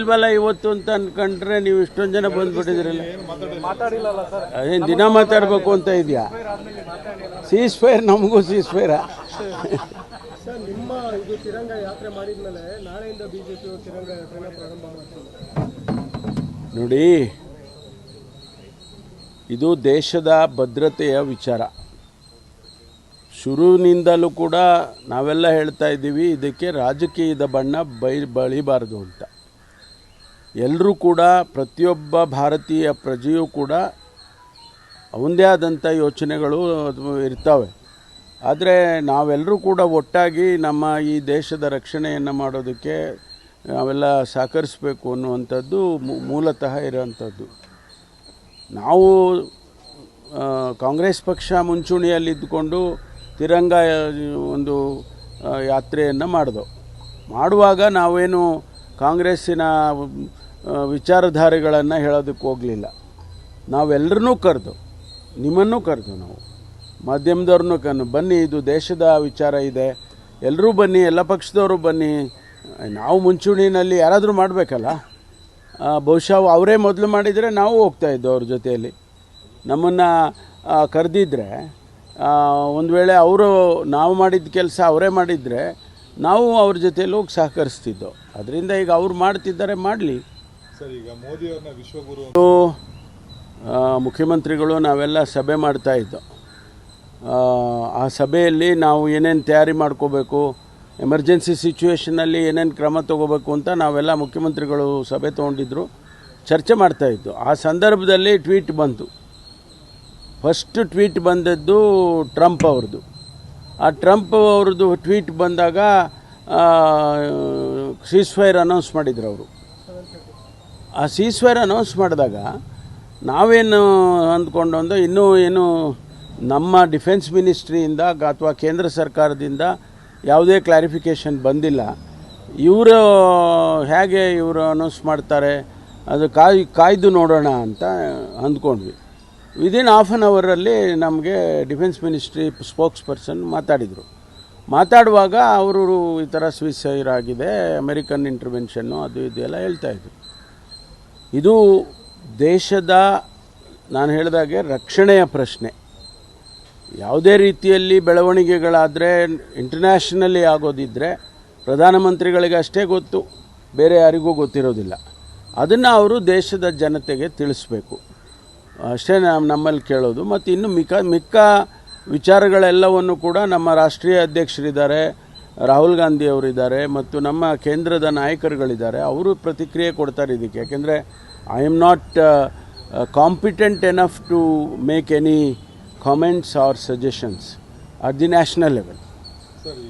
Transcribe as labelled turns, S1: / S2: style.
S1: ಇಲ್ವಲ್ಲ ಇವತ್ತು ಅಂತ ಅನ್ಕೊಂಡ್ರೆ ನೀವು ಇಷ್ಟೊಂದು ಜನ ಬಂದ್ಬಿಟ್ಟಿದ್ರಲ್ಲ. ಅದೇನು ದಿನ ಮಾತಾಡಬೇಕು ಅಂತ ಇದೆಯಾ? ಸೀಸ್ ಫೈರ್ ನಮಗೂ ಸೀಸ್ ಫೈರ
S2: ಸರ್ ನಿಮ್ಮ ಇದು ತಿರಂಗ ಯಾತ್ರೆ ಮಾಡಿದ್ಮೇಲೆ ನಾಳೆಯಿಂದ ಬಿಜೆಪಿ ತಿರಂಗ ಯಾತ್ರೆನ ಪ್ರಾರಂಭ ಮಾಡ್ತಾರೆ.
S1: ನೋಡಿ ಇದು ದೇಶದ ಭದ್ರತೆಯ ವಿಚಾರ. ಶುರುವಿನಿಂದಲೂ ಕೂಡ ನಾವೆಲ್ಲ ಹೇಳ್ತಾ ಇದ್ದೀವಿ ಇದಕ್ಕೆ ರಾಜಕೀಯದ ಬಣ್ಣ ಬೈ ಬಳಿಬಾರ್ದು ಅಂತ. ಎಲ್ಲರೂ ಕೂಡ, ಪ್ರತಿಯೊಬ್ಬ ಭಾರತೀಯ ಪ್ರಜೆಯೂ ಕೂಡ ಅವಂದೇ ಆದಂಥ ಯೋಚನೆಗಳು ಇರ್ತವೆ. ಆದರೆ ನಾವೆಲ್ಲರೂ ಕೂಡ ಒಟ್ಟಾಗಿ ನಮ್ಮ ಈ ದೇಶದ ರಕ್ಷಣೆಯನ್ನು ಮಾಡೋದಕ್ಕೆ ನಾವೆಲ್ಲ ಸಹಕರಿಸಬೇಕು ಅನ್ನುವಂಥದ್ದು ಮೂಲತಃ ಇರೋವಂಥದ್ದು. ನಾವು ಕಾಂಗ್ರೆಸ್ ಪಕ್ಷ ಮುಂಚೂಣಿಯಲ್ಲಿದ್ದುಕೊಂಡು ತಿರಂಗ, ಒಂದು ಯಾತ್ರೆಯನ್ನು ಮಾಡಿದೆವು. ಮಾಡುವಾಗ ನಾವೇನು ಕಾಂಗ್ರೆಸ್ಸಿನ ವಿಚಾರಧಾರೆಗಳನ್ನು ಹೇಳೋದಕ್ಕೆ ಹೋಗಲಿಲ್ಲ. ನಾವೆಲ್ಲರನ್ನೂ ಕರೆದು, ನಿಮ್ಮನ್ನು ಕರೆದು ನಾವು. ಮಾಧ್ಯಮದವ್ರನ್ನೂ ಕನ್ನು ಬನ್ನಿ, ಇದು ದೇಶದ ವಿಚಾರ ಇದೆ ಎಲ್ಲರೂ ಬನ್ನಿ, ಎಲ್ಲ ಪಕ್ಷದವರು ಬನ್ನಿ, ನಾವು ಮುಂಚೂಣಿನಲ್ಲಿ ಯಾರಾದರೂ ಮಾಡಬೇಕಲ್ಲ? ಬಹುಶಃ ಅವರೇ ಮೊದಲು ಮಾಡಿದರೆ ನಾವು ಹೋಗ್ತಾ ಇದ್ದೋ ಅವ್ರ ಜೊತೆಯಲ್ಲಿ. ನಮ್ಮನ್ನು ಕರೆದಿದ್ರೆ ಒಂದು ವೇಳೆ ಅವರು ನಾವು ಮಾಡಿದ ಕೆಲಸ ಅವರೇ ಮಾಡಿದರೆ, ನಾವು ಅವ್ರ ಜೊತೆಯಲ್ಲಿ ಹೋಗಿ ಸಹಕರಿಸ್ತಿದ್ದೋ. ಅದರಿಂದ ಈಗ ಅವ್ರು ಮಾಡ್ತಿದ್ದಾರೆ, ಮಾಡಲಿ. ಮುಖ್ಯಮಂತ್ರಿಗಳು ನಾವೆಲ್ಲ ಸಭೆ ಮಾಡ್ತಾ ಇದ್ದೋ. ಆ, ಸಭೆಯಲ್ಲಿ ನಾವು ಏನೇನು ತಯಾರಿ ಮಾಡ್ಕೋಬೇಕು ಎಮರ್ಜೆನ್ಸಿ ಸಿಚುವೇಷನಲ್ಲಿ ಏನೇನು ಕ್ರಮ ತಗೋಬೇಕು ಅಂತ ನಾವೆಲ್ಲ ಮುಖ್ಯಮಂತ್ರಿಗಳು ಸಭೆ ತೊಗೊಂಡಿದ್ರು ಚರ್ಚೆ ಮಾಡ್ತಾ ಇದ್ದು. ಆ ಸಂದರ್ಭದಲ್ಲಿ ಟ್ವೀಟ್ ಬಂತು. ಫಸ್ಟ್ ಟ್ವೀಟ್ ಬಂದದ್ದು ಟ್ರಂಪ್ ಅವ್ರದ್ದು. ಆ ಟ್ರಂಪ್ ಅವ್ರದ್ದು ಟ್ವೀಟ್ ಬಂದಾಗ ಸೀಸ್ ಫೈರ್ ಅನೌನ್ಸ್ ಮಾಡಿದ್ರು ಅವರು. ಆ ಸೀಸ್ವೇರ್ ಅನೌನ್ಸ್ ಮಾಡಿದಾಗ ನಾವೇನು ಅಂದ್ಕೊಂಡು ಒಂದು ಇನ್ನೂ ಏನು ನಮ್ಮ ಡಿಫೆನ್ಸ್ ಮಿನಿಸ್ಟ್ರಿಯಿಂದ ಅಥವಾ ಕೇಂದ್ರ ಸರ್ಕಾರದಿಂದ ಯಾವುದೇ ಕ್ಲಾರಿಫಿಕೇಷನ್ ಬಂದಿಲ್ಲ. ಇವರು ಹೇಗೆ ಇವರು ಅನೌನ್ಸ್ ಮಾಡ್ತಾರೆ, ಅದು ಕಾಯ್, ಕಾಯ್ದು ನೋಡೋಣ ಅಂತ ಅಂದ್ಕೊಂಡ್ವಿ. ವಿದಿನ್ ಹಾಫ್ ಆನ್ ಅವರಲ್ಲಿ ನಮಗೆ ಡಿಫೆನ್ಸ್ ಮಿನಿಸ್ಟ್ರಿ ಸ್ಪೋಕ್ಸ್ ಪರ್ಸನ್ ಮಾತಾಡಿದರು. ಮಾತಾಡುವಾಗ ಅವರು ಈ ಥರ ಆಗಿದೆ ಅಮೆರಿಕನ್ ಇಂಟರ್ವೆನ್ಷನ್ನು ಅದು ಇದು ಎಲ್ಲ ಹೇಳ್ತಾಯಿದ್ರು ಇದು ದೇಶದ, ನಾನು ಹೇಳಿದಾಗೆ ರಕ್ಷಣೆಯ ಪ್ರಶ್ನೆ. ಯಾವುದೇ ರೀತಿಯಲ್ಲಿ ಬೆಳವಣಿಗೆಗಳಾದರೆ ಇಂಟರ್ನ್ಯಾಷನಲಿ ಆಗೋದಿದ್ದರೆ ಪ್ರಧಾನಮಂತ್ರಿಗಳಿಗೆ ಅಷ್ಟೇ ಗೊತ್ತು, ಬೇರೆ ಯಾರಿಗೂ ಗೊತ್ತಿರೋದಿಲ್ಲ. ಅದನ್ನು ಅವರು ದೇಶದ ಜನತೆಗೆ ತಿಳಿಸ್ಬೇಕು. ಅಷ್ಟೇ ನಾವು ನಮ್ಮಲ್ಲಿ ಕೇಳೋದು. ಮತ್ತು ಇನ್ನು ಮಿಕ್ಕ ಮಿಕ್ಕ ವಿಚಾರಗಳೆಲ್ಲವನ್ನು ಕೂಡ ನಮ್ಮ ರಾಷ್ಟ್ರೀಯ ಅಧ್ಯಕ್ಷರಿದ್ದಾರೆ. ರಾಹುಲ್ ಗಾಂಧಿ ಅವರಿದ್ದಾರೆ ಮತ್ತು ನಮ್ಮ ಕೇಂದ್ರದ ನಾಯಕರುಗಳಿದ್ದಾರೆ, ಅವರು ಪ್ರತಿಕ್ರಿಯೆ ಕೊಡ್ತಾರೆ ಇದಕ್ಕೆ. ಯಾಕೆಂದರೆ I am not competent enough to make any comments or suggestions at the national level
S3: sir